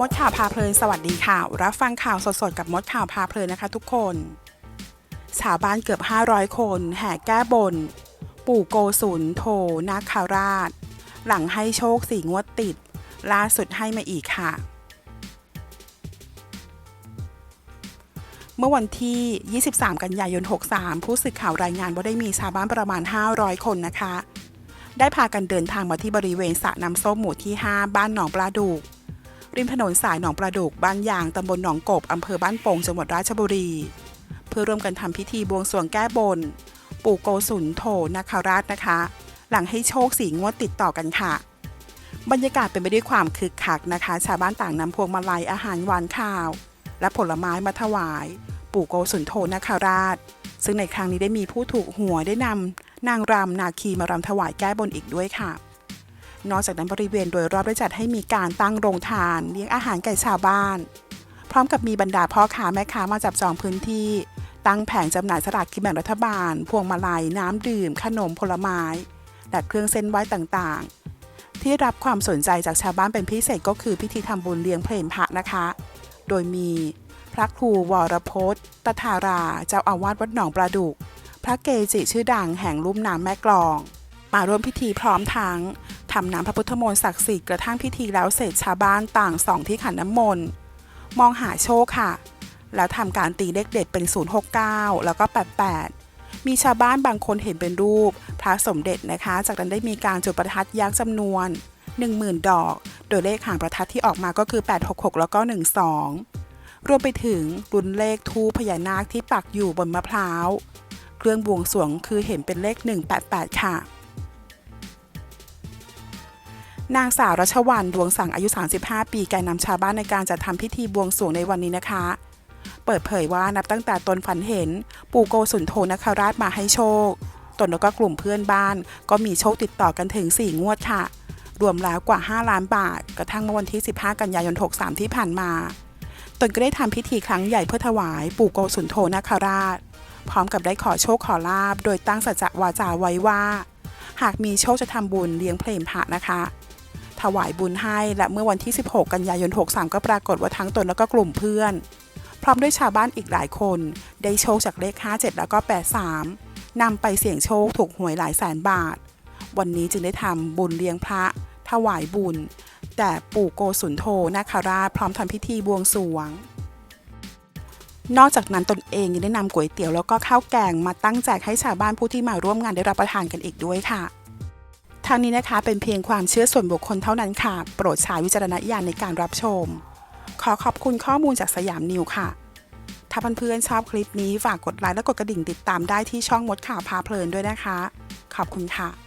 มดข่าวพาเพลินสวัสดีค่ะ รับฟังข่าวสดๆ กับมดข่าวพาเพลินนะคะทุกคนชาวบ้านเกือบ 500 คน แห่แก้บน ปู่โกศุนโทนาคาราช หลังให้โชคสี่งวดติด ล่าสุดให้มาอีกค่ะ เมื่อวันที่ 23 กันยายน 63 ผู้สื่อข่าวรายงานว่าได้มีชาวบ้านประมาณ 500 คนนะคะ ได้พากันเดินทางมาที่บริเวณสระน้ำส้มหมู่ที่ 5 บ้านหนองปลาดุก ริมถนนสายหนองปลาดุกบ้านยางตำบลหนองกบอำเภอบ้านโป่งจังหวัดราชบุรี เพื่อร่วมกันทำพิธีบวงสรวงแก้บน ปู่โกศุนโธนาคาราชนะคะ หลังให้โชคสีงวดติดต่อกันค่ะ บรรยากาศเป็นไปด้วยความคึกคักนะคะ ชาวบ้านต่างนำพวงมาลัยอาหารหวานข้าว และผลไม้มาถวาย ปู่โกศุนโธนาคาราช ซึ่งในครั้งนี้ได้มีผู้ถูกหวยได้นำนางรำนาคีมารำถวายแก้บนอีกด้วยค่ะ นอกจากนั้นบริเวณโดยรอบได้จัดให้มีการตั้งโรงทานเลี้ยงอาหารแก่ชาวบ้าน พร้อมกับมีบรรดาพ่อค้าแม่ค้ามาจับจองพื้นที่ ตั้งแผงจำหน่ายสลากกินแบ่งรัฐบาล พวงมาลัยน้ำดื่ม ขนมผลไม้และเครื่องเส้นไหว้ต่างๆ ที่รับความสนใจจากชาวบ้านเป็นพิเศษก็คือพิธีทำบุญเลี้ยงเพลนพระนะคะ โดยมีพระครูวรพจน์ตถารา เจ้าอาวาสวัดหนองปลาดุก พระเกจิชื่อดังแห่งลุ่มน้ำแม่กลอง มาร่วมพิธีพร้อมทั้ง ทำน้ำพระพุทธมนต์ศักดิ์สิทธิ์กระทั่งพิธีแล้วเสร็จชาวบ้านต่างส่องที่ขันน้ำมนต์มองหาโชคค่ะ แล้วทำการตีเลขเด็ดเป็น 069 แล้วก็ 88 มีชาวบ้านบางคนเห็นเป็นรูป พระสมเด็จนะคะ จากนั้นได้มีการจุดประทัดยักษ์จำนวน 10,000 ดอก โดยเลขหางประทัดที่ออกมาก็คือ 866 แล้วก็ 12 รวมไปถึงรุนเลขทูพญานาคที่ปักอยู่บนมะพร้าว เครื่องบวงสรวงคือเห็นเป็นเลข 188 ค่ะ นางสาวรัชวันดวงสังอายุ 35 ปีแกนนำชาวบ้านในการจัดทำพิธีบวงสรวงในวันนี้นะคะ เปิดเผยว่านับตั้งแต่ตนฝันเห็น ปู่โกสุนโธนคราชมาให้โชค ตนแล้วก็กลุ่มเพื่อนบ้าน ก็มีโชคติดต่อกันถึง 4 งวดค่ะ รวมแล้วกว่า 5 ล้านบาท กระทั่งเมื่อวันที่ 15 กันยายน 63 ที่ผ่านมา ตนก็ได้ทำพิธีครั้งใหญ่เพื่อถวาย ปู่โกสุนโธนคราช พร้อมกับได้ขอโชคขอลาบ โดยตั้งสัจจะวาจาไว้ว่า หากมีโชคจะทำบุญเลี้ยงเพลงพระนะคะ ถวายบุญให้ และเมื่อวันที่ 16 กันยายน 63 ก็ปรากฏว่าทั้งตนแล้วก็กลุ่มเพื่อน พร้อมด้วยชาวบ้านอีกหลายคน ได้โชคจากเลข 57 แล้วก็ 83นำไปเสี่ยงโชคถูกหวยหลายแสนบาท วันนี้จึงได้ทำบุญเลี้ยงพระ ถวายบุญ แต่ปู่โกสุนโธนาคาราชพร้อมทำพิธีบวงสรวงนอกจากนั้นตนเองยังได้นำก๋วยเตี๋ยวแล้วก็ข้าวแกงมาตั้งแจกให้ชาวบ้านผู้ที่มาร่วมงานได้รับประทานกันอีกด้วยค่ะ ทางนี้นะคะเป็นเพียงความเชื่อส่วนบุคคลเท่านั้นค่ะ โปรดใช้วิจารณญาณในการรับชม ขอขอบคุณข้อมูลจากสยามนิวค่ะ ถ้าเพื่อนๆชอบคลิปนี้ฝากกดไลค์และกดกระดิ่งติดตามได้ที่ช่องมดข่าวพาเพลินด้วยนะคะ ขอบคุณค่ะ